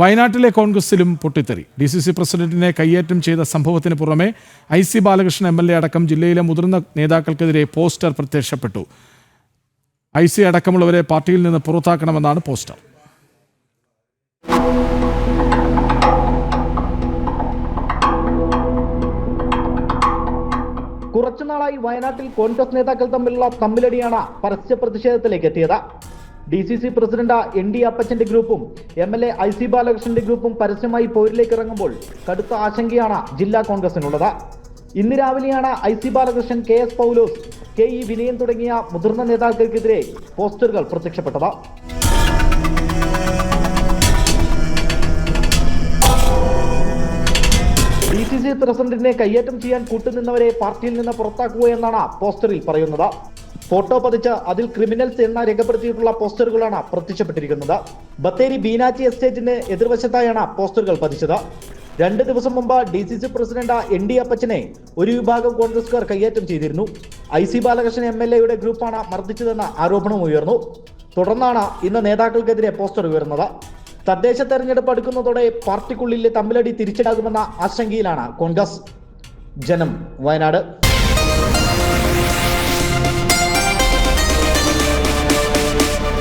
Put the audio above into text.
വയനാട്ടിലെ കോൺഗ്രസിലും പൊട്ടിത്തെറി. D C C പ്രസിഡന്റിനെ കയ്യേറ്റം ചെയ്ത സംഭവത്തിന് പുറമെ I C Balakrishnan M L A അടക്കം ജില്ലയിലെ മുതിർന്ന നേതാക്കൾക്കെതിരെ പോസ്റ്റർ പ്രത്യക്ഷപ്പെട്ടു. ഐ സി അടക്കമുള്ളവരെ പാർട്ടിയിൽ നിന്ന് പുറത്താക്കണമെന്നാണ് പോസ്റ്റർ. കുറച്ചുനാളായി വയനാട്ടിൽ കോൺഗ്രസ് നേതാക്കൾ തമ്മിലുള്ള തമ്മിലടിയാണ് പരസ്യ പ്രതിഷേധത്തിലേക്ക് എത്തിയത്. D C C president N D അപ്പച്ചന്റെ ഗ്രൂപ്പും M L A I C ബാലകൃഷ്ണന്റെ ഗ്രൂപ്പും പരസ്യമായി പോരിലേക്ക് ഇറങ്ങുമ്പോൾ കടുത്ത ആശങ്കയാണ് ജില്ലാ കോൺഗ്രസിനുള്ളത്. ഇന്ന് രാവിലെയാണ് I C Balakrishnan K S Poulose K E Vinayan തുടങ്ങിയ മുതിർന്ന നേതാക്കൾക്കെതിരെ പോസ്റ്ററുകൾ പ്രത്യക്ഷപ്പെട്ടത്. ഡി സി സി പ്രസിഡന്റിനെ കയ്യേറ്റം ചെയ്യാൻ കൂട്ടുനിന്നവരെ പാർട്ടിയിൽ നിന്ന് പുറത്താക്കുക എന്നാണ് പോസ്റ്ററിൽ പറയുന്നത്. ഫോട്ടോ പതിച്ച് അതിൽ ക്രിമിനൽസ് എന്ന രേഖപ്പെടുത്തിയിട്ടുള്ള പോസ്റ്ററുകളാണ് പ്രത്യക്ഷപ്പെട്ടിരിക്കുന്നത്. ബത്തേരി ബീനാച്ചി എസ്റ്റേറ്റിന് എതിർവശത്തായാണ് പോസ്റ്ററുകൾ പതിച്ചത്. രണ്ട് ദിവസം മുമ്പ് D C C president N D അപ്പച്ചനെ ഒരു വിഭാഗം കോൺഗ്രസ്കാർ കൈയേറ്റം ചെയ്തിരുന്നു. I C Balakrishnan M L എയുടെ ഗ്രൂപ്പാണ് മർദ്ദിച്ചതെന്ന ആരോപണം ഉയർന്നു. തുടർന്നാണ് ഇന്ന് നേതാക്കൾക്കെതിരെ പോസ്റ്റർ ഉയർന്നത്. തദ്ദേശ തെരഞ്ഞെടുപ്പ് അടുക്കുന്നതോടെ പാർട്ടിക്കുള്ളിലെ തമ്മിലടി തിരിച്ചടാകുമെന്ന ആശങ്കയിലാണ് കോൺഗ്രസ്. ജനം വയനാട്.